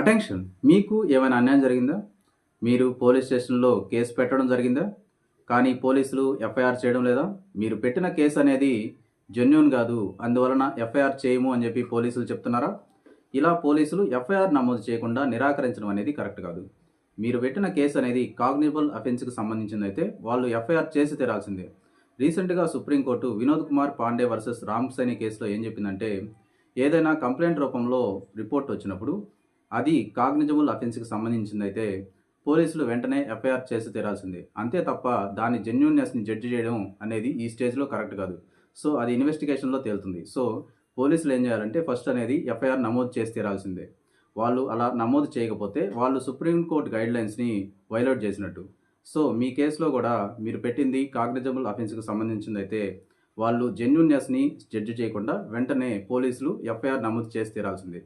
Attention. మీకు ఏమైనా అన్యాయం జరిగిందా? మీరు పోలీస్ స్టేషన్లో కేసు పెట్టడం జరిగిందా? కానీ పోలీసులు ఎఫ్ఐఆర్ చేయడం లేదా? మీరు పెట్టిన కేసు అనేది జెన్యున్ కాదు అందువలన ఎఫ్ఐఆర్ చేయము అని చెప్పి పోలీసులు చెప్తున్నారా? ఇలా పోలీసులు ఎఫ్ఐఆర్ నమోదు చేయకుండా నిరాకరించడం అనేది కరెక్ట్ కాదు. మీరు పెట్టిన కేసు అనేది కాగ్నిబుల్ అఫెన్స్కి సంబంధించింది అయితే వాళ్ళు ఎఫ్ఐఆర్ చేసి తీరాల్సిందే. రీసెంట్గా supreme court Vinod Kumar Pandey versus Ram Saini కేసులో ఏం చెప్పిందంటే ఏదైనా కంప్లైంట్ రూపంలో రిపోర్ట్ వచ్చినప్పుడు అది కాగ్నిజబుల్ అఫెన్స్కి సంబంధించిందైతే అయితే పోలీసులు వెంటనే ఎఫ్ఐఆర్ చేసి తీరాల్సిందే. అంతే తప్ప దాని జెన్యున్నెస్ని జడ్జి చేయడం అనేది ఈ స్టేజ్లో కరెక్ట్ కాదు. సో అది ఇన్వెస్టిగేషన్లో తేలుతుంది. సో పోలీసులు ఏం చేయాలంటే ఫస్ట్ అనేది ఎఫ్ఐఆర్ నమోదు చేసి తీరాల్సిందే. వాళ్ళు అలా నమోదు చేయకపోతే వాళ్ళు సుప్రీంకోర్టు గైడ్లైన్స్ని వైలేట్ చేసినట్టు. సో మీ కేసులో కూడా మీరు పెట్టింది కాగ్నిజబుల్ అఫెన్స్కి సంబంధించింది అయితే వాళ్ళు జెన్యున్నెస్ని జడ్జి చేయకుండా వెంటనే పోలీసులు ఎఫ్ఐఆర్ నమోదు చేసి తీరాల్సిందే.